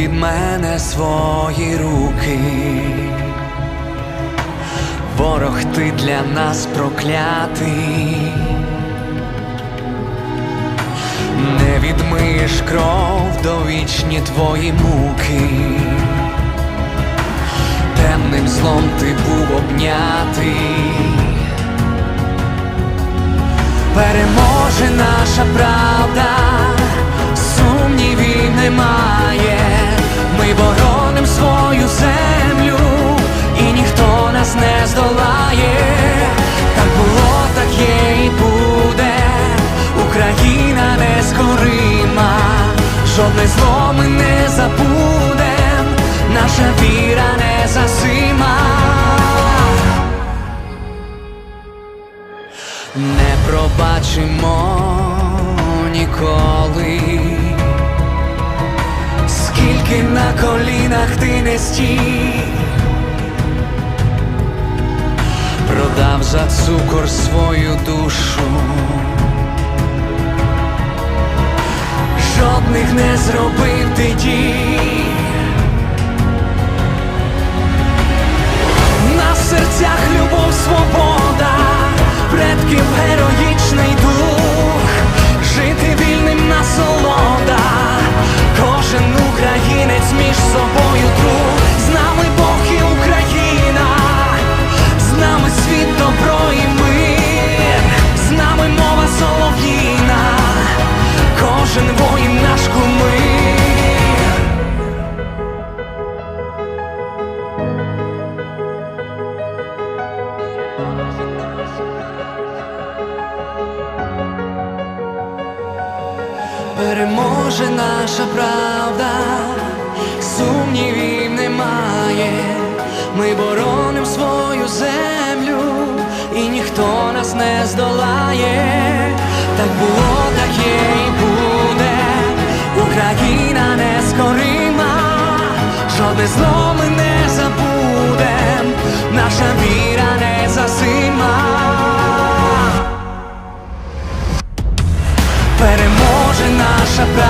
від мене свої руки. Ворог ти для нас проклятий, не відмиєш кров довічні твої муки, темним злом ти був обнятий, переможе наша правда, жодне зло ми не забудем, наша віра не засима. Не пробачимо ніколи, скільки на колінах ти не стій, продав за цукор свою душу, жодних не зробив ти дій. Переможе наша правда, сумнівів немає, ми бороним свою землю, і ніхто нас не здолає, так було, так є і буде, Україна нескорима, жодне зло ми не забудем, наша віра. marcha pra